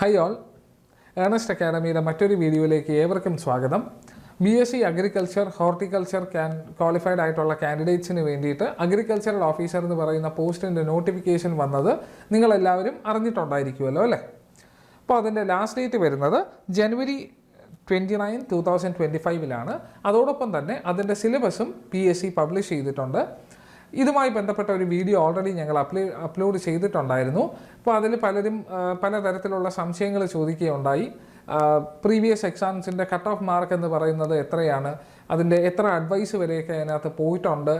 Hi all Ernest അക്കാഡമിയുടെ മറ്റൊരു വീഡിയോയിലേക്ക് ഏവർക്കും സ്വാഗതം. B S C agriculture horticulture can qualified ആയിട്ടുള്ള കാൻഡിഡേറ്റ്സിന് വേണ്ടിയിട്ട് അഗ്രികൾച്ചറൽ ഓഫീസർ എന്ന് പറയുന്ന പോസ്റ്റിന്റെ നോട്ടിഫിക്കേഷൻ വന്നത് നിങ്ങളെല്ലാവരും അറിഞ്ഞിട്ടുണ്ടായിരിക്കുമല്ലോ അല്ലേ? അപ്പോൾ അതിന്റെ ലാസ്റ്റ് ഡേറ്റ് വരുന്നത് January twenty nine two thousand twenty ഫൈവിലാണ് അതോടൊപ്പം തന്നെ അതിന്റെ സിലബസും പി എസ് സി പബ്ലിഷ് ചെയ്തിട്ടുണ്ട്. ഇതുമായി ബന്ധപ്പെട്ട ഒരു വീഡിയോ ഓൾറെഡി ഞങ്ങൾ അപ്ലോ അപ്ലോഡ് ചെയ്തിട്ടുണ്ടായിരുന്നു. അപ്പോൾ അതിൽ പലരും പലതരത്തിലുള്ള സംശയങ്ങൾ ചോദിക്കുകയുണ്ടായി. പ്രീവിയസ് എക്സാംസിന്റെ കട്ട് ഓഫ് മാർക്ക് എന്ന് പറയുന്നത് എത്രയാണ്? അതിന്റെ എത്ര അഡ്വൈസ് വരെയൊക്കെ അതിനകത്ത് പോയിട്ടുണ്ട്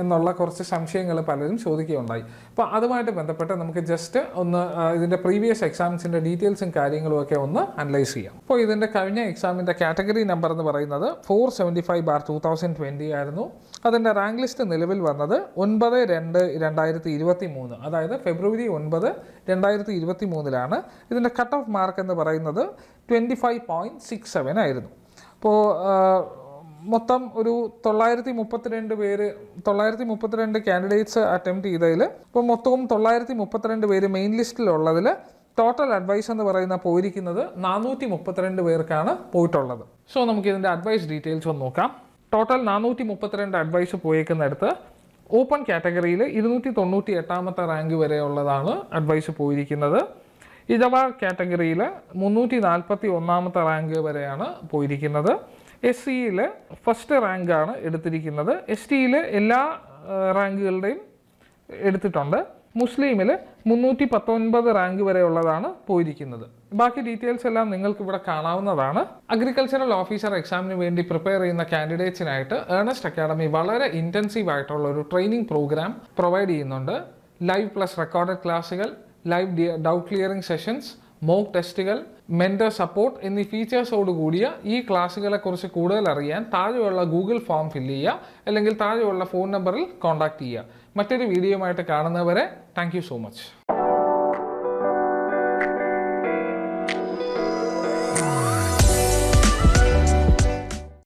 എന്നുള്ള കുറച്ച് സംശയങ്ങൾ പലരും ചോദിക്കുകയുണ്ടായി. അപ്പോൾ അതുമായിട്ട് ബന്ധപ്പെട്ട് നമുക്ക് ജസ്റ്റ് ഒന്ന് ഇതിന്റെ പ്രീവിയസ് എക്സാംസിന്റെ ഡീറ്റെയിൽസും കാര്യങ്ങളും ഒക്കെ ഒന്ന് അനലൈസ് ചെയ്യാം. അപ്പോൾ ഇതിന്റെ കഴിഞ്ഞ എക്സാമിന്റെ കാറ്റഗറി നമ്പർ എന്ന് പറയുന്നത് four seventy five bar two thousand twenty ആയിരുന്നു. അതിന്റെ റാങ്ക് ലിസ്റ്റ് നിലവിൽ വന്നത് ഒൻപത് രണ്ട് രണ്ടായിരത്തി ഇരുപത്തി മൂന്ന് അതായത് ഫെബ്രുവരി ഒൻപത് രണ്ടായിരത്തി ഇരുപത്തി മൂന്നിലാണ് ഇതിന്റെ കട്ട് ഓഫ് മാർക്ക് എന്ന് പറയുന്നത് twenty five point six seven ആയിരുന്നു. അപ്പോൾ മൊത്തം ഒരു തൊള്ളായിരത്തി മുപ്പത്തിരണ്ട് പേര് തൊള്ളായിരത്തി മുപ്പത്തിരണ്ട് കാൻഡിഡേറ്റ്സ് അറ്റംപ്റ്റ് ചെയ്തതിൽ ഇപ്പോൾ മൊത്തവും തൊള്ളായിരത്തി മുപ്പത്തിരണ്ട് പേര് മെയിൻ ലിസ്റ്റിലുള്ളതിൽ ടോട്ടൽ അഡ്വൈസ് എന്ന് പറയുന്ന പോയിരിക്കുന്നത് നാനൂറ്റി മുപ്പത്തിരണ്ട് പേർക്കാണ് പോയിട്ടുള്ളത്. സോ നമുക്ക് ഇതിന്റെ അഡ്വൈസ് ഡീറ്റെയിൽസ് ഒന്ന് നോക്കാം. ടോട്ടൽ നാനൂറ്റി മുപ്പത്തിരണ്ട് അഡ്വൈസ് പോയേക്കുന്നിടത്ത് ഓപ്പൺ കാറ്റഗറിയിൽ ഇരുന്നൂറ്റി തൊണ്ണൂറ്റി എട്ടാമത്തെ റാങ്ക് വരെയുള്ളതാണ് അഡ്വൈസ് പോയിരിക്കുന്നത്. ഇടവ കാറ്റഗറിയിൽ മുന്നൂറ്റി നാൽപ്പത്തി ഒന്നാമത്തെ റാങ്ക് വരെയാണ് പോയിരിക്കുന്നത്. എസ് സിയിൽ ഫസ്റ്റ് റാങ്കാണ് എടുത്തിരിക്കുന്നത്. എസ് ടിയിൽ എല്ലാ റാങ്കുകളുടെയും എടുത്തിട്ടുണ്ട്. മുസ്ലിമിൽ മുന്നൂറ്റി പത്തൊൻപത് റാങ്ക് വരെയുള്ളതാണ് പോയിരിക്കുന്നത്. ബാക്കി ഡീറ്റെയിൽസ് എല്ലാം നിങ്ങൾക്ക് ഇവിടെ കാണാവുന്നതാണ്. അഗ്രികൾച്ചറൽ ഓഫീസർ എക്സാമിന് വേണ്ടി പ്രിപ്പയർ ചെയ്യുന്ന കാൻഡിഡേറ്റ്സിനായിട്ട് ഏണസ്റ്റ് അക്കാഡമി വളരെ ഇന്റൻസീവ് ആയിട്ടുള്ള ഒരു ട്രെയിനിങ് പ്രോഗ്രാം പ്രൊവൈഡ് ചെയ്യുന്നുണ്ട്. ലൈവ് പ്ലസ് റെക്കോർഡഡ് ക്ലാസ്സുകൾ live doubt clearing sessions mock ടെസ്റ്റുകൾ മെന്റർ സപ്പോർട്ട് എന്നീ ഫീച്ചേഴ്സോട് കൂടിയ ഈ ക്ലാസ്സുകളെ കുറിച്ച് കൂടുതൽ അറിയാൻ താഴെയുള്ള ഗൂഗിൾ ഫോം ഫില്ല് ചെയ്യുക അല്ലെങ്കിൽ താഴെയുള്ള ഫോൺ നമ്പറിൽ കോൺടാക്റ്റ് ചെയ്യുക. മറ്റൊരു വീഡിയോയുമായിട്ട് കാണുന്നവരെ താങ്ക് സോ മച്ച്